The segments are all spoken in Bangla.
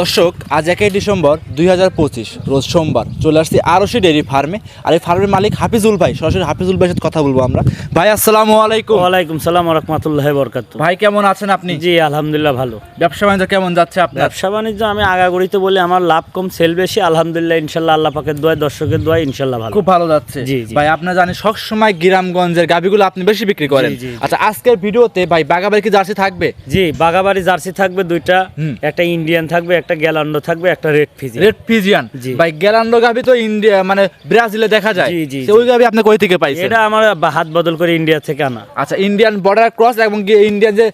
দর্শক আজ একই ডিসেম্বর দুই হাজার পঁচিশ রোজ সোমবার চলে আসছি আরশি ডেয়ারি ফার্মে। আর এই ফার্মের মালিক হাফিজুল ভাই সরাসরি হাফিজুল ভাইয়ের সাথে কথা বলব আমরা। ভাই আসসালামু আলাইকুম। ওয়ালাইকুম সালাম রহমতুল্লাহ বরকাত ভাই কেমন আছেন আপনি? জি আলহামদুলিল্লাহ ভালো। ব্যবসা বাণিজ্য কেমন যাচ্ছে আপনার? ব্যবসা বাণিজ্য আমি আগাগড়িতে বলি আমার লাভ কম সেল বেশি আলহামদুলিল্লাহ ইনশাল্লাহ আল্লাহ পাকের দোয়ায় দর্শকের দোয়ায় ইনশাল্লাহ ভালো। খুব ভালো যাচ্ছে। জি। ভাই আপনার জানেন সবসময় গ্রামগঞ্জের গাভিগুলো আপনি বেশি বিক্রি করেন। আচ্ছা আজকের ভিডিওতে ভাই বাগাবাড়ি কি জার্সি থাকবে? জি বাগাবাড়ি জার্সি থাকবে দুইটা একটা ইন্ডিয়ান থাকবে একটা গ্যালান্ডো থাকবে একটা রেড ফিজি রেড ফিজিয়ান। ভাই গ্যালান্ডো গাভি তো ইন্ডিয়া মানে ব্রাজিলে দেখা যায়। জি, জি, ওই গাভি আপনি কই থেকে পাইছেন? এটা আমার হাত বদল করে ইন্ডিয়া থেকে আনা। আচ্ছা ইন্ডিয়ান বর্ডার ক্রস এবং ইন্ডিয়ান যে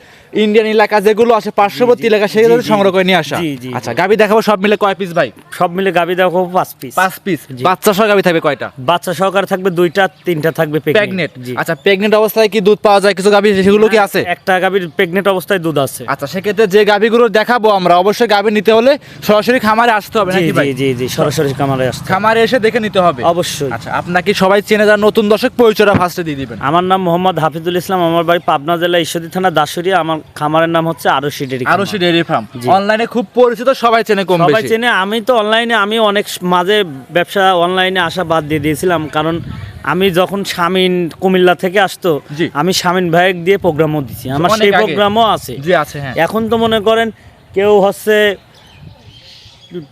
ইন্ডিয়ান এলাকা যেগুলো আছে পার্শ্ববর্তী এলাকা সেগুলো সংগ্রহ করে নিয়ে আসা। আচ্ছা গাবি দেখাবো সব মিলে কয় পিস ভাই? সব মিলে গাবি দেখো পাঁচ পিস পাঁচ পিস বাচ্চা সহ গাবি থাকবে কয়টা? বাচ্চা সহকারে থাকবে দুইটা তিনটা থাকবে প্রেগনেট প্রেগনেট আচ্ছা প্রেগনেন্ট অবস্থায় কি দুধ পাওয়া যায়? কিছু গাবি সেগুলো কি আছে? একটা গাবির প্রেগনেন্ট অবস্থায় দুধ আছে। আচ্ছা সেক্ষেত্রে যে গাভিগুলো দেখাবো আমরা অবশ্যই গাভি নিতে হলে সরাসরি খামারে আসতে হবে নাকি ভাই? জি জি জি সরাসরি কামারে আসছে খামারে এসে দেখে নিতে হবে। অবশ্যই। আচ্ছা আপনাকে সবাই চেনে যান নতুন দর্শক পরিচয়টা ফার্স্টে দিয়ে দিবেন। আমার নাম মোহাম্মদ হাফিজুল ইসলাম আমার বাড়ি পাবনা জেলা ঈশ্বরদী থানা দাসুরিয়া। আমার খামারের নাম হচ্ছে Arshi dairy Arshi dairy farm. অনলাইনে খুব পরিচিত সবাই চেনে কম সবাই চেনে আমি তো অনলাইনে আমি অনেক মাঝে ব্যবসা অনলাইনে আসা বাদ দিয়ে দিয়েছিলাম। কারণ আমি যখন শামিন কুমিল্লা থেকে আসতো আমি শামিন ভাইক দিয়ে প্রোগ্রামও দিচ্ছি আমার সেই। প্রোগ্রামও আছে। জি আছে হ্যাঁ। এখন তো মনে করেন কেউ হচ্ছে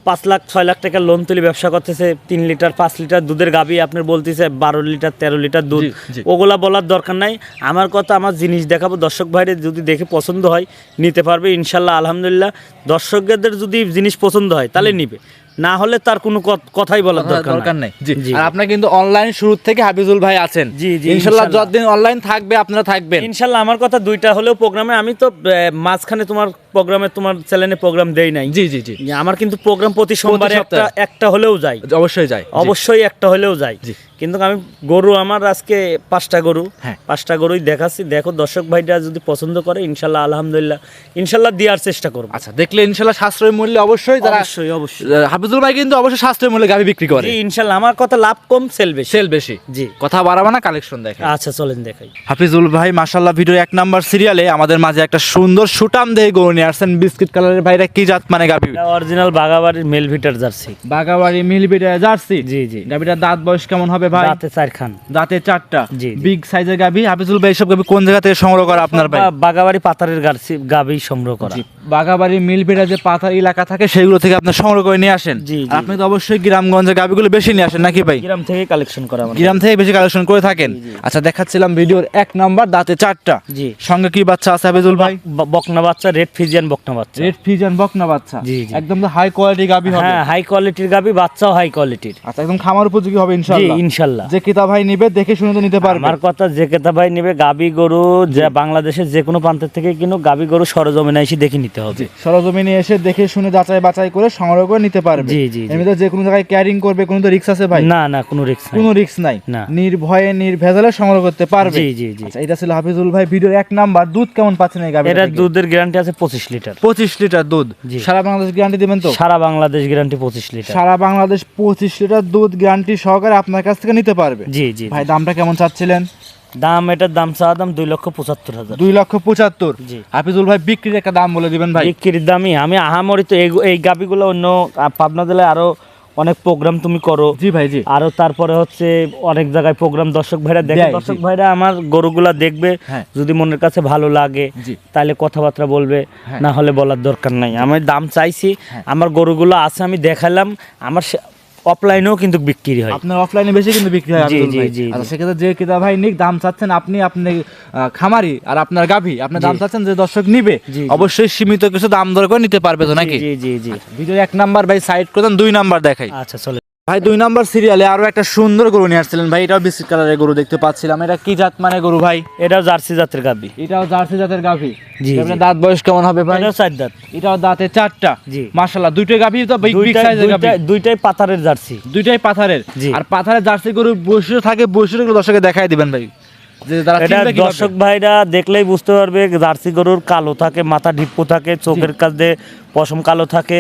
পাঁচ লাখ ছয় লাখ টাকার লোন তুলে ব্যবসা করতেছে তিন লিটার পাঁচ লিটার দুধের গাবি আপনার বলতেছে বারো লিটার তেরো লিটার দুধ। ওগুলা বলার দরকার নাই। আমার কথা আমার জিনিস দেখাবো। দর্শক ভাইরে যদি দেখে পছন্দ হয় নিতে পারবে ইনশাল্লাহ আলহামদুলিল্লাহ। দর্শকদের যদি জিনিস পছন্দ হয় তাহলে নিবে। না হলে তার কোনো কথাই বলার দরকার দরকার নাই। আর আপনার কিন্তু অনলাইন শুরু থেকে হাফিজুল ভাই আছেন। জি, জি, ইনশাআল্লাহ যতদিন অনলাইন থাকবে আপনারা থাকবেন। ইনশাআল্লাহ আমার কথা দুইটা হলেও প্রোগ্রামে আমি তো মাঝখানে তোমার প্রোগ্রামে তোমার চ্যানেলে প্রোগ্রাম দেই নাই। জি জি জি। আমার কিন্তু প্রোগ্রাম প্রতি সোমবারে একটা একটা হলেও যায়। অবশ্যই যায়। অবশ্যই একটা হলেও যায়। জি। কিন্তু আমি গরু আমার আজকে পাঁচটা গরু হ্যাঁ। পাঁচটা গরুই দেখাচ্ছি। দেখো দর্শক ভাইটা যদি পছন্দ করে ইনশাল্লাহ আলহামদুলিল্লাহ ইনশাল্লাহ দেওয়ার চেষ্টা করব। আচ্ছা দেখলে ইনশাআল্লাহ সাশ্রয় মূল্যে অবশ্যই যারা অবশ্যই অবশ্যই। হাফিজুল ভাই কিন্তু অবশ্যই সাশ্রয় মূল্যে গাভি বিক্রি করে। ইনশাল্লাহ আমার কথা লাভ কম সেল বেশি। সেল বেশি। জি। কথা বাড়াবো না কালেকশন দেখে আচ্ছা চলেন দেখাই। হাফিজুল ভাই মাশাল্লাহ ভিডিও এক নাম্বার সিরিয়ালে আমাদের মাঝে একটা সুন্দর সুটাম দেহে গরু নিয়ে আসছেন। বিস্কিট কালারের ভাইরা কি জাত মানে গাভি? অরিজিনাল বাগাবাড়ির মেল ভিটার জার্সি বাগাবাড়ি মিলবিটা জার্সি জি জি। গাভিটার দাঁত বয়স কেমন হবে ভাই? খান দাঁতে চারটা? জি। বিগ সাইজের গাভি? হাফিজুল ভাই সব গাভি কোন জায়গা থেকে সংগ্রহ করা আপনার ভাই? বাগাবাড়ি পাতারের গাবি সংগ্রহ করা। বাগাবাড়ি মিলবিটা যে পাথার এলাকা থাকে সেগুলো থেকে আপনি সংগ্রহ করে নিয়ে আসেন। জি, আপনি তো অবশ্যই গ্রামগঞ্জের গাভিগুলো বেশি নিয়ে আসেন নাকি ভাই? গ্রাম থেকে কালেকশন করা আমার গ্রাম থেকে বেশি কালেকশন করে থাকেন? আচ্ছা দেখাচ্ছিলাম ভিডিওর এক নাম্বার দাঁতে চারটা। জি। সঙ্গে কি বাচ্চা আছে হাফিজুল ভাই? বকনা বাচ্চা রেড ফিজিয়ান বকনা বাচ্চা। রেড ফিজিয়ান বকনা বাচ্চা। জি। একদম তো হাই কোয়ালিটি গাবি হবে। হ্যাঁ হাই কোয়ালিটির গাবি বাচ্চাও হাই কোয়ালিটির আচ্ছা একদম খামার উপযোগী হবে জি ইনশাআল্লাহ। ইনশাল্লাহ। যে কিতা ভাই নিবে দেখে শুনে তো নিতে পারবে। আমার কথা যে কেতা ভাই নেবে গাবি গরু যে বাংলাদেশের যে কোনো প্রান্তের থেকে কিন্তু গাবি গরু সরজমিনে এসে দেখে নিতে হবে। সরজমিনে এসে দেখে শুনে যাচাই বাছাই করে সংগ্রহ করে নিতে পারবে। জি, জি। এমনিতে যে কোনো জায়গায় ক্যারিং করবে কোনো তো রিক্স আছে ভাই? না না কোনো রিস্ক কোনো রিক্স নাই। নির্ভয়ে নির্ভেজালে সংগ্রহ করতে পারবে। জি জি জি। আচ্ছা এটা ছিল হাফিজুল ভাই ভিডিওর এক নাম্বার। দুধ কেমন পাচ্ছেন এই গাভি এটার দুধের গ্যারান্টি আছে পঁচিশ লিটার। পঁচিশ লিটার দুধ। জি। সারা বাংলাদেশ গ্যারান্টি দিবেন তো? সারা বাংলাদেশ গ্যারান্টি পঁচিশ লিটার। সারা বাংলাদেশ পঁচিশ লিটার দুধ গ্যারান্টি সহকারে আপনার কাছ থেকে নিতে পারবে? জি জি ভাই দামটা কেমন চাচ্ছিলেন? দাম এটার দাম চাওয়া দাম দুই লক্ষ পঁচাত্তর হাজার। দুই লক্ষ পঁচাত্তর। জি। হাফিজুল ভাই বিক্রির একটা দাম বলে দিবেন ভাই। বিক্রির দামই আমি আহামরি তো এই গাবিগুলো অন্য পাবনা জেলায় আরও অনেক প্রোগ্রাম তুমি করো। জি ভাই জি। আরও তারপরে হচ্ছে অনেক জায়গায় প্রোগ্রাম দর্শক ভাইরা দেখে। দর্শক ভাইরা আমার গরুগুলা দেখবে হ্যাঁ। যদি মনের কাছে ভালো লাগে তাহলে কথাবার্তা বলবে হ্যাঁ। না হলে বলার দরকার নাই। আমি দাম চাইছি হ্যাঁ। আমার গরুগুলো আছে আমি দেখালাম আমার অফলাইনেও কিন্তু বিক্রি হয়। আপনার অফলাইনে বেশি কিন্তু বিক্রি হয় জি, জি, জি, আচ্ছা সেক্ষেত্রে যে কিতা ভাই নিক দাম চাচ্ছেন আপনি আপনি খামারি আর আপনার গাভী আপনি দাম চাচ্ছেন যে দর্শক নিবে। অবশ্যই সীমিত কিছু দাম দর করে নিতে পারবে তো নাকি? জি জি জি। ভিডিও এক নাম্বার ভাই সাইড করে দেন দুই নাম্বার দেখাই। আচ্ছা চলে ভাই দুই নাম্বার সিরিয়ালে আরও একটা সুন্দর গরু নিয়ে আসছিলেন। ভাই এটাও বিস্কিট কালারের গরু দেখতে পাচ্ছিলাম। এটা কি জাত মানে গরু ভাই? এটাও জার্সি জাতের গাবি এটাও জার্সি জাতের গাভী। জি, আপনার দাঁত বয়স কেমন হবে ভাই? এটাও চার দাঁত। এটাও দাঁতে চারটা। জি। মাশাআল্লাহ দুইটা গাভী তো বিগ বিগ দুইটাই সাইজের গাভী? দুইটাই- দুইটাই পাতারের জার্সি। দুইটাই পাথারের। আর পাথারের জার্সি গরু বৈশিষ্ট্য থাকে বৈশিষ্ট্য দর্শকে দেখাই দিবেন ভাই। এটা দর্শক ভাইরা দেখলেই বুঝতে পারবে জার্সি গরুর কালো থাকে মাথা ঢিপ্পু থাকে চোখের কাছে পশম কালো থাকে।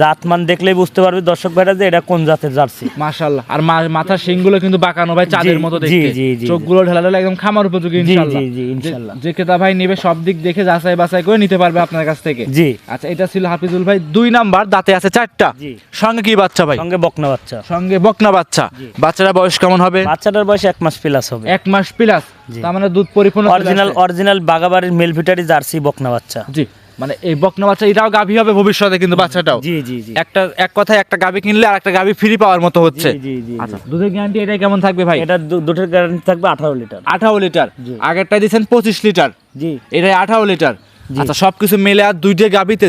জাতমান দেখলেই বুঝতে পারবে দর্শক ভাইরা যে এটা কোন জাতের জার্সি। মাশাআল্লাহ। আর মাথার শিংগুলো কিন্তু বাঁকানো ভাই চাঁদের মতো দেখতে। জি, চোখগুলো ঢেলা ঢেলা একদম খামার উপযোগী ইনশাআল্লাহ। জি, জি, ইনশাআল্লাহ। যে ক্রেতা ভাই নেবে সব দিক দেখে যাচাই বাছাই করে নিতে পারবে আপনার কাছ থেকে। জি। আচ্ছা এটা ছিল হাফিজুল ভাই। দুই নাম্বার দাঁতে আছে চারটা। জি। সঙ্গে কি বাচ্চা ভাই? সঙ্গে বকনা বাচ্চা। সঙ্গে বকনা বাচ্চা। জি। বাচ্চারা বয়স কেমন হবে? বাচ্চাটার বয়স এক মাস প্লাস হবে। এক মাস প্লাস তার মানে দুধ পরিপূর্ণ অরিজিনাল। অরিজিনাল বাগাবাড়ির মেলভিটারি জার্সি বকনা বাচ্চা। জি। মানে এই বকনা বাচ্চা এটাও গাভী হবে ভবিষ্যতে কিন্তু বাচ্চাটাও। জি জি জি। একটা এক কথায় একটা গাভী কিনলে আর একটা গাভী ফ্রি পাওয়ার মতো হচ্ছে। জি, জি, আচ্ছা দুধের গ্যারান্টি এটা কেমন থাকবে ভাই? এটা দুধের গ্যারান্টি থাকবে আঠারো লিটার। আঠারো লিটার। আগেরটা দিচ্ছেন পঁচিশ লিটার। জি। এটা আঠারো লিটার। আচ্ছা সবকিছু মিলে আর দুইটা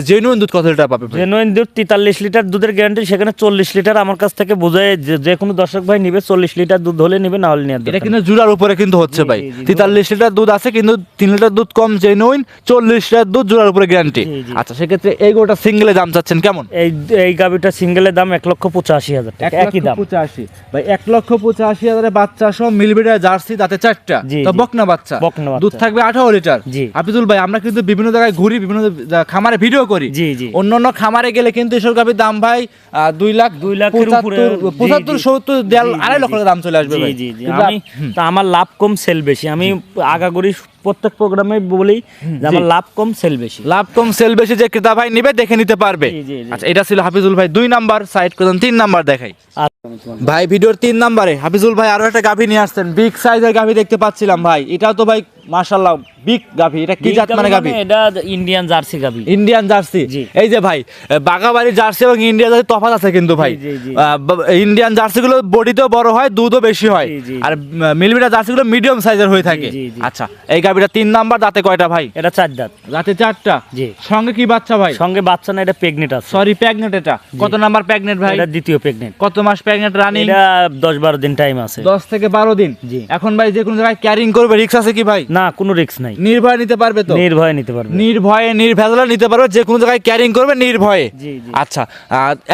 জেনুইন দুধ কত লিটার পাবে জেনুইন দুধ তেতাল্লিশ লিটার দুধের গ্যারান্টি সেখানে চল্লিশ লিটার আমার কাছ থেকে বোঝায় যে কোনো দর্শক ভাই নিবে চল্লিশ লিটার দুধ হলে নিবে না হলে এটা কিন্তু জুড়ার উপরে কিন্তু হচ্ছে ভাই। তেতাল্লিশ লিটার দুধ আছে কিন্তু তিন লিটার দুধ কম জেনুইন চল্লিশ লিটার দুধ জোড়ার উপরে গ্যারান্টি। আচ্ছা সেক্ষেত্রে এই গোটা সিঙ্গেলে দাম চাচ্ছেন কেমন? এই এই গাবিটা সিঙ্গেলের দাম এক লক্ষ পঁচাশি হাজার টাকা একই দাম। পঁচাশি। ভাই এক লক্ষ পঁচাশি হাজারে বাচ্চা সহ মিলবিটার জার্সি তাতে চারটা। বকনা বাচ্চা। বকনা দুধ থাকবে আঠারো লিটার। হাফিজুল ভাই আমরা কিন্তু বিভিন্ন জায়গায় ঘুরি বিভিন্ন খামারে ভিডিও করি। জি, জি। অন্য অন্য খামারে গেলে কিন্তু এসব গাভীর দাম ভাই দুই লাখ দুই উপরে পঁচাত্তর। সত্তর দেড় আড়াই লক্ষ দাম চলে আসবে জি জি জি। আমি তা আমার লাভ কম সেল বেশি। আমি আগাগরি প্রত্যেক প্রোগ্রামে বলি যে আমার লাভ কম সেল বেশি। লাভ কম সেল বেশি যে ক্রেতা ভাই নিবে দেখে নিতে পারবে। আচ্ছা এটা ছিল হাফিজুল ভাই দুই নাম্বার সাইড করুন তিন নাম্বার দেখাই। ভাই ভিডিওর তিন নাম্বারে হাফিজুল ভাই আরও একটা গাভী নিয়ে আসছেন। বিগ সাইজের গাভী দেখতে পাচ্ছিলাম ভাই। এটাও তো ভাই বিগ গাভী। এটা কি জাত মানে গাভী? এটা ইন্ডিয়ান জার্সি গাবি ইন্ডিয়ান জার্সি এই যে ভাই বাগাবাড়ি জার্সি এবং ইন্ডিয়ান জার্সি তফাৎ আছে কিন্তু ভাই। ইন্ডিয়ান জার্সি গুলো বডিতেও বড় হয় দুধও বেশি হয়। আরগুলো মিডিয়াম সাইজের হয়ে থাকে। আচ্ছা এই গাভীটা তিন নাম্বার দাঁতে কয়টা ভাই? এটা চার দাঁত। দাঁতে চারটা? জি। সঙ্গে কি বাচ্চা ভাই? সঙ্গে বাচ্চা না এটা প্রেগনেন্ট আছে। সরি প্রেগনেন্ট এটা। কত নাম্বার প্রেগনেন্ট ভাই? এটা দ্বিতীয় প্রেগনেন্ট কত মাস প্রেগনেন্ট রানিং এটা দশ বারো দিন টাইম আছে। দশ থেকে বারো দিন। জি। এখন ভাই যে কোনো জায়গায় ক্যারিং করবে রিক্স আছে কি ভাই? না কোনো রিস্ক নাই। নির্ভয় নিতে পারবে তো? নির্ভয় নিতে পারবে। নির্ভয়ে নির্ভেজালে নিতে পারবে যে কোনো জায়গায় ক্যারিং করবে নির্ভয়ে। আচ্ছা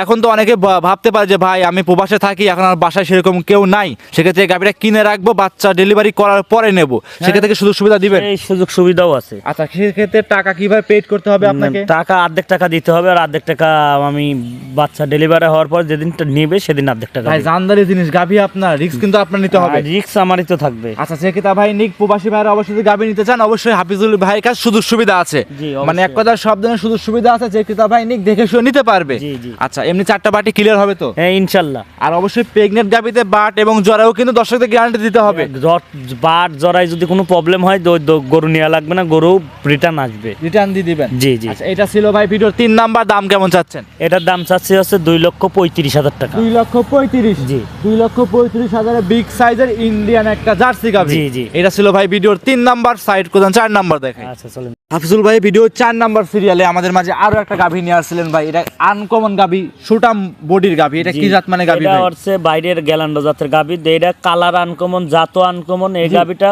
এখন তো অনেকে ভাবতে পারে যে ভাই আমি প্রবাসে থাকি এখন আর বাসায় সেরকম কেউ নাই। সেক্ষেত্রে গাড়িটা কিনে রাখব বাচ্চা ডেলিভারি করার পরে নেব। সেক্ষেত্রে সুযোগ সুবিধা দিবেন? এই সুযোগ সুবিধাও আছে। আচ্ছা সেক্ষেত্রে টাকা কীভাবে পেড করতে হবে আপনাকে? টাকা অর্ধেক টাকা দিতে হবে আর অর্ধেক টাকা আমি বাচ্চা ডেলিভারি হওয়ার পর যেদিন নেবে সেদিন অর্ধেক টাকা ভাই জানদারি জিনিস গাভি আপনার রিস্ক কিন্তু আপনার নিতে হবে। রিক্স আমারই তো থাকবে। আচ্ছা সেক্ষেত্রে ভাই নিক প্রবাসী ভাইরা অবশ্যই যদি গাভি নিতে চান অবশ্যই হাফিজুল ভাইয়ের কাছে সুযোগ সুবিধা আছে। মানে এক কথা সব ধরনের সুযোগ সুবিধা আছে যে ক্রেতা ভাই নিক দেখে শুনে নিতে পারবে। আচ্ছা এমনি চারটা বাটি ক্লিয়ার হবে তো? হ্যাঁ ইনশাল্লাহ। আর অবশ্যই প্রেগনেন্ট গাভিতে বাট এবং জ্বরেও কিন্তু দর্শকদের গ্যারান্টি দিতে হবে। বাট জরাই যদি কোনো প্রবলেম হয় গরু নেওয়া লাগবে না গরু রিটার্ন আসবে। রিটার্ন দিয়ে দিবেন? জি জি। আচ্ছা এটা ছিল ভাই ভিডিওর তিন নাম্বার দাম কেমন চাচ্ছেন? এটার দাম চাচ্ছে হচ্ছে দুই লক্ষ পঁয়ত্রিশ হাজার টাকা। দুই লক্ষ পঁয়ত্রিশ? জি। দুই লক্ষ পঁয়ত্রিশ হাজারের বিগ সাইজের ইন্ডিয়ান একটা জার্সি গাভি। জি, জি। এটা ছিল ভাই ভিডিওর তিন নাম্বার সাইড কোথাও চার নাম্বার দেখাই। আচ্ছা চলেন। হাফিজুল ভাই ভিডিও চার নাম্বার সিরিয়ালে আমাদের মাঝে আরও একটা গাভী নিয়ে আসছিলেন ভাই। এটা আনকমন গাভী সুটাম বডির গাভী। এটা কি জাত মানে গাভী এটা হচ্ছে বাইরের গ্যালান্ডো জাতের গাভী। এটা কালার আনকমন জাত আনকমন এই গাবিটা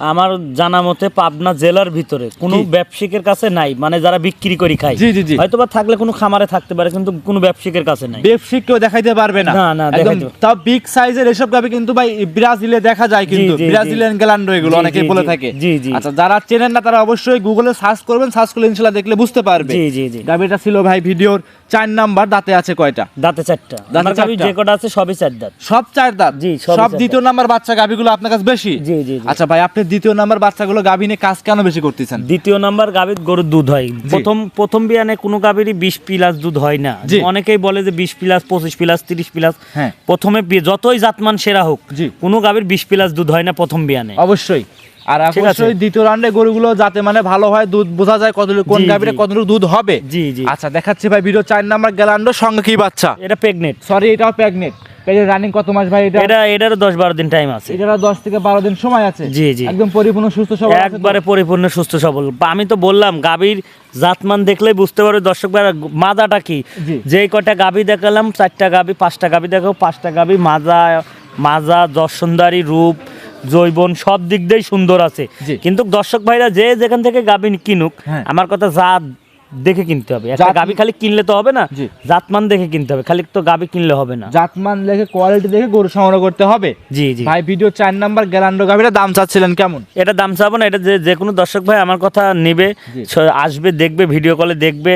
আমার জানা মতে পাবনা জেলার ভিতরে কোনো। ব্যবসায়িকের কাছে নাই মানে যারা বিক্রি করি খায়। জি, জি। হয়তো বা থাকলে কোনো খামারে থাকতে পারে কিন্তু কোনো ব্যবসায়িকের কাছে নাই। বেপসিক কেউ দেখাইতে পারবে না। না, না, একদম তাও বিগ সাইজের এসব গাভী কিন্তু ভাই ব্রাজিলে দেখা যায় কিন্তু ব্রাজিলিয়ান গ্যালান্ডো এগুলো অনেকেই বলে থাকে। জি, জি। আচ্ছা যারা চেনেন না তারা অবশ্যই গুগলে সার্চ করবেন সার্চ করলে ইনশাআল্লাহ দেখলে বুঝতে পারবে। জি জি জি। গাভীটা ছিল ভাই ভিডিওর চার নাম্বার দাঁতে আছে কয়টা? দাঁতে চারটা। দাঁতে চারটা? যে কটা আছে সবই চার দাঁত। সব চার দাঁত? জি, সব দ্বিতীয় নাম্বার বাচ্চা গাভীগুলো আপনার কাছে বেশি? জি, জি। আচ্ছা ভাই আপনি দ্বিতীয় নাম্বার বাচ্চাগুলো গাভী নিয়ে কাজ কেন বেশি করতেছেন? দ্বিতীয় নাম্বার গাভীর গরুর দুধ হয়। প্রথম প্রথম বিয়ানে কোনো গাভীরই বিশ প্লাস দুধ হয় না। অনেকেই বলে যে বিশ প্লাস পঁচিশ প্লাস তিরিশ প্লাস। হ্যাঁ। প্রথমে যতই জাতমান সেরা হোক জি। কোনো গাভীর বিশ প্লাস দুধ হয় না প্রথম বিয়ানে। অবশ্যই। আর অবশ্যই দ্বিতীয় রাউন্ডে গরুগুলো যাতে মানে ভালো হয় দুধ বোঝা যায় কত কোন গাভীরে কতটুকু দুধ হবে। জি, জি। আচ্ছা দেখাচ্ছি ভাই ভিডিও চার নাম্বার গ্যালান্ডো সঙ্গে কি বাচ্চা? এটা প্রেগনেন্ট সরি এটাও প্রেগনেন্ট রানিং কত মাস ভাই এটা? এটা এটারও দশ বারো দিন টাইম আছে। এটা দশ থেকে বারো দিন সময় আছে? জি, জি। একদম পরিপূর্ণ সুস্থ সবল একবারে পরিপূর্ণ সুস্থ সবল। আমি তো বললাম গাভীর জাতমান দেখলেই বুঝতে পারবে দর্শক মাজাটা কি। যেই কটা গাভী দেখালাম চারটা গাভী পাঁচটা গাভী দেখাও পাঁচটা গাভী মাজা মাজা দর্শনদারি রূপ জৈবন সব দিক দিয়েই সুন্দর আছে। কিন্তু দর্শক ভাইরা যে যেখান থেকে গাভী কিনুক হ্যাঁ। আমার কথা জাত দেখে কিনতে হবে। একটা গাবি খালি কিনলে তো হবে না জাতমান দেখে কিনতে হবে। খালি তো গাবি কিনলে হবে না। জাতমান দেখে কোয়ালিটি দেখে গরু সংগ্রহ করতে হবে। জি জি। ভাই ভিডিও চার নাম্বার গ্যালান্ডো গাভিটা দাম চাচ্ছিলেন কেমন? এটা দাম চাবো না এটা যে যে কোনো দর্শক ভাই আমার কথা নেবে আসবে দেখবে ভিডিও কলে দেখবে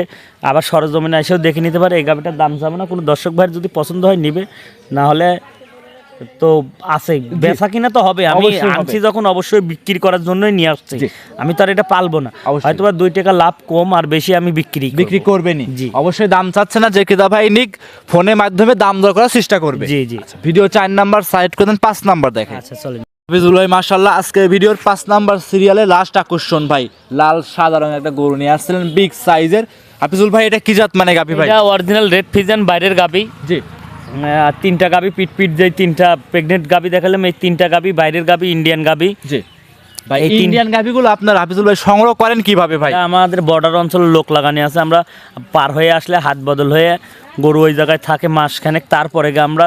আবার সরজমিনে এসেও দেখে নিতে পারে এই গাবিটার দাম চাবো না। কোনো দর্শক ভাইয়ের যদি পছন্দ হয় নিবে। না হলে তো আছে। বেচা কিনা তো হবে। আমি আনছি যখন অবশ্যই বিক্রি করার জন্যই নিয়ে আসছি। আমি তো আর এটা পালবো না। হয়তো বা দুই টাকা লাভ কম আর বেশি আমি বিক্রি করব। বিক্রি করবেনি জি। অবশ্যই দাম চাচ্ছে না যে ক্রেতা ভাই নিক ফোনের মাধ্যমে দাম দর করার চেষ্টা করবে। জি জি। ভিডিও চার নাম্বার সাইড করেন পাঁচ নাম্বার দেখেন। আচ্ছা চলেন। হাফিজুল ভাই মাশাল্লাহ আজকে ভিডিওর পাঁচ নাম্বার সিরিয়ালে লাস্ট আকর্ষণ ভাই। লাল সাদা রঙের একটা গরু নিয়ে আসছিলেন বিগ সাইজের হাফিজুল ভাই এটা কি জাত মানে গাভি ভাই? এটা অরিজিনাল রেড ফিজেন বাইরের গাবি জি। আর তিনটা গাবি পিট পিট যে তিনটা প্রেগনেন্ট গাবি দেখালাম এই তিনটা গাবি বাইরের গাবি ইন্ডিয়ান গাবি। জি। ভাই ইন্ডিয়ান গাভিগুলো আপনার হাফিজুল ভাই সংগ্রহ করেন কীভাবে ভাই? আমাদের বর্ডার অঞ্চলের লোক লাগানি আছে। আমরা পার হয়ে আসলে হাত বদল হয়ে গরু ওই জায়গায় থাকে মাসখানেক তারপরে গিয়ে আমরা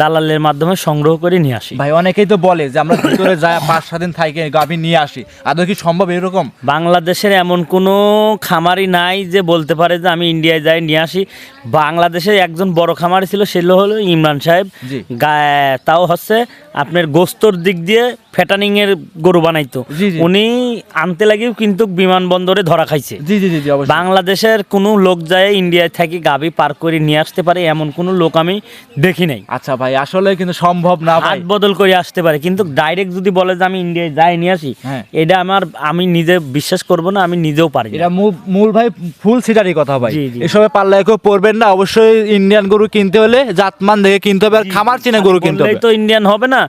দালালের মাধ্যমে সংগ্রহ করে নিয়ে আসি। ভাই অনেকেই তো বলে যে আমরা ভিতরে যাই পাঁচ সাত দিন থাকি গাভী নিয়ে আসি। আদৌ কি সম্ভব এরকম? বাংলাদেশের এমন কোনো খামারি নাই যে বলতে পারে যে আমি ইন্ডিয়ায় যাই নিয়ে আসি। বাংলাদেশে একজন বড় খামারি ছিল সে হলো ইমরান সাহেব। তাও হচ্ছে আপনার গোস্তর দিক দিয়ে ফ্যাটানিং এর গরু বানাইতো। উনি আনতে লাগিও কিন্তু বিমানবন্দরে ধরা খাইছে। বাংলাদেশের কোনো লোক যায় ইন্ডিয়ায় থাকি গাবি পার করে নিয়ে আসতে পারে এমন কোনো লোক আমি দেখি নাই। আচ্ছা ভাই আসলে কিন্তু সম্ভব না ভাই। হাত বদল করে আসতে পারে। কিন্তু ডাইরেক্ট যদি বলে যে আমি ইন্ডিয়ায় যাই নিয়ে আসি হ্যাঁ। এটা আমার আমি নিজে বিশ্বাস করব না আমি নিজেও পারি এটা মূল- ভাই ফুল সিটারই কথা ভাই। এসবে পাল্লায় কেউ পড়বেন না অবশ্যই ইন্ডিয়ান গরু কিনতে হলে জাতমান দেখে কিনতে হবে আর খামার চিনে গরু কিনতে হবে। তো ইন্ডিয়ান হবে না।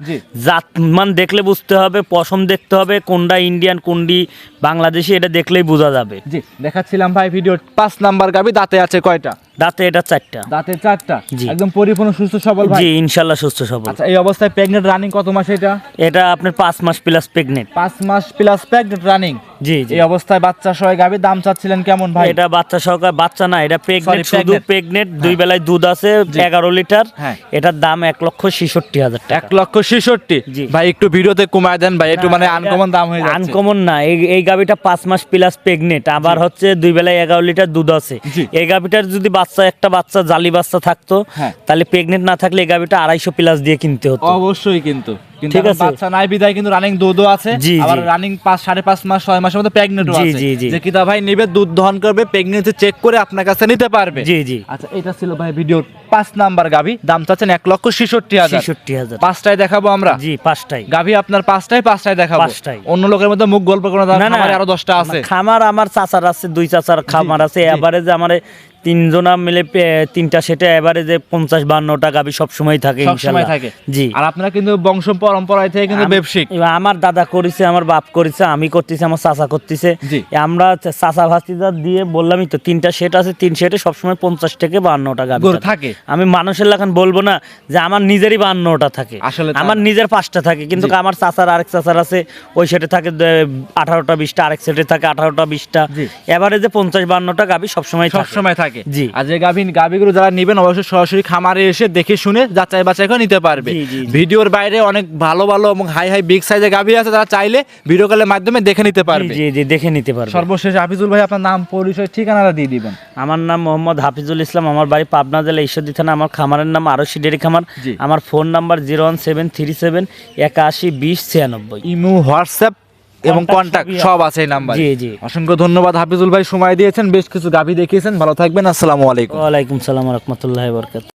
জাতমান দেখলে বুঝতে হবে পশম দেখতে হবে কোনটা ইন্ডিয়ান কোনটি বাংলাদেশি এটা দেখলেই বোঝা যাবে। জি দেখাচ্ছিলাম ভাই ভিডিও পাঁচ নাম্বার গাবি দাঁতে আছে কয়টা? দাঁতে এটা চারটা। দাঁতে চারটা? একদম পরিপূর্ণ সুস্থ সবল ভাই? জি ইনশাল্লাহ সুস্থ সবল। আচ্ছা এই অবস্থায় প্রেগনেন্ট রানিং কত মাস এটা? এটা আপনার পাঁচ মাস প্লাস প্রেগনেন্ট পাঁচ মাস প্লাস প্রেগনেন্ট রানিং জি এই অবস্থায় বাচ্চা সহ দাম চাচ্ছিলেন কেমন ভাই? এটা বাচ্চা বাচ্চা না এটা প্রেগনেন্ট শুধু প্রেগনেন্ট দুই বেলায় দুধ আছে এগারো লিটার। হ্যাঁ। এটার দাম এক লক্ষ ছেষট্টি হাজার এক লক্ষ ছেষট্টি? ভাই একটু ভিডিওতে কমায় দেন ভাই একটু মানে আনকমন দাম হয়ে যাচ্ছে। আনকমন না এই এই গাভিটা পাঁচ মাস প্লাস প্রেগনেন্ট আবার হচ্ছে দুই বেলায় এগারো লিটার দুধ আছে। এই গাভীটার যদি বাচ্চা একটা বাচ্চা জালি বাচ্চা থাকতো হ্যাঁ। তাহলে প্রেগনেন্ট না থাকলে এই গাভীটা আড়াইশো প্লাস দিয়ে কিনতে হতো। অবশ্যই কিন্তু। কিন্তু। বাচ্চা নাই বিদায় কিন্তু রানিং দুধও আছে। আবার রানিং পাঁচ সাড়ে পাঁচ মাস ছয় মাসের মধ্যে প্রেগনেন্টও আছে। যে কিতা ভাই নেবে দুধ দহন করবে প্রেগনেন্সি চেক করে আপনার কাছে নিতে পারবে। জি জি। আচ্ছা এটা ছিল ভাই ভিডিওর পাঁচ নাম্বার গাভি। দাম চাচ্ছেন এক লক্ষ ছেষট্টি হাজার। ছেষট্টি হাজার। পাঁচটায় দেখাবো আমরা। জি পাঁচটাই গাভি আপনার পাঁচটায় পাঁচটায় দেখাবো। পাঁচটায়। অন্য লোকের মধ্যে মুখ গল্প দাম আমারে আরও দশটা আছে। খামার আমার চাচার আছে দুই চাচার খামার আছে। এবারে যে আমার তিনজনা মিলে তিনটা সেটা এবারে যে পঞ্চাশ বান্নটা গাভি সবসময় থাকে সব সময় ইনশাল্লাহ। থাকে। জি। আর আপনারা কিন্তু বংশ পরম্পরায় থেকে কিন্তু আম- ব্যবসায়িক। আমার দাদা করেছে আমার বাপ করেছে আমি করতেছি আমার চাচা করতেছে। আমরা চাচা ভাস্তিদা দিয়ে বললামই তো তিনটা সেট আছে তিন সেটে সবসময় পঞ্চাশ থেকে বান্নটা গাভি গরু থাকে। আমি মানুষের লাগান বলব না যে আমার নিজেরই বান্নটা থাকে। আসলে আমার নিজের পাঁচটা থাকে কিন্তু আমার চাচার আরেক চাচার আছে ওই সেটে থাকে আঠারোটা বিশটা আরেক সেটে থাকে আঠারোটা বিশটা। জি। এবারে যে পঞ্চাশ বান্নটা গাভি সবসময় সব থাকে। থাকে। আর যে গাভী গাভীগুলো যারা নেবেন অবশ্যই সরাসরি খামারে এসে দেখে শুনে যাচাই বাছাই করে নিতে পারবে। ভিডিওর বাইরে অনেক ভালো ভালো এবং হাই হাই বিগ সাইজের গাভী আছে তারা চাইলে ভিডিও কলের মাধ্যমে দেখে নিতে পারবে। জি জি দেখে নিতে পারবে। সর্বশেষ হাফিজুল ভাই আপনার নাম পরিচয় ঠিকানাটা দিয়ে দিবেন। আমার নাম মোহাম্মদ হাফিজুল ইসলাম আমার বাড়ি পাবনা জেলা ঈশ্বরদী থানা আমার খামারের নাম আরশি ডেরি খামার। আমার phone number zero one seven three seven একাশি বিশ ছিয়ানব্বই। ইমো হোয়াটসঅ্যাপ এবং কন্ট্যাক্ট সব আছে এই নাম্বার জি, জি। অসংখ্য ধন্যবাদ হাফিজুল ভাই সময় দিয়েছেন। বেশ কিছু গাভী দেখিয়েছেন। ভালো থাকবেন। আসসালামু আলাইকুম। ওয়ালাইকুম সালাম রহমতুল্লাহ বরকাত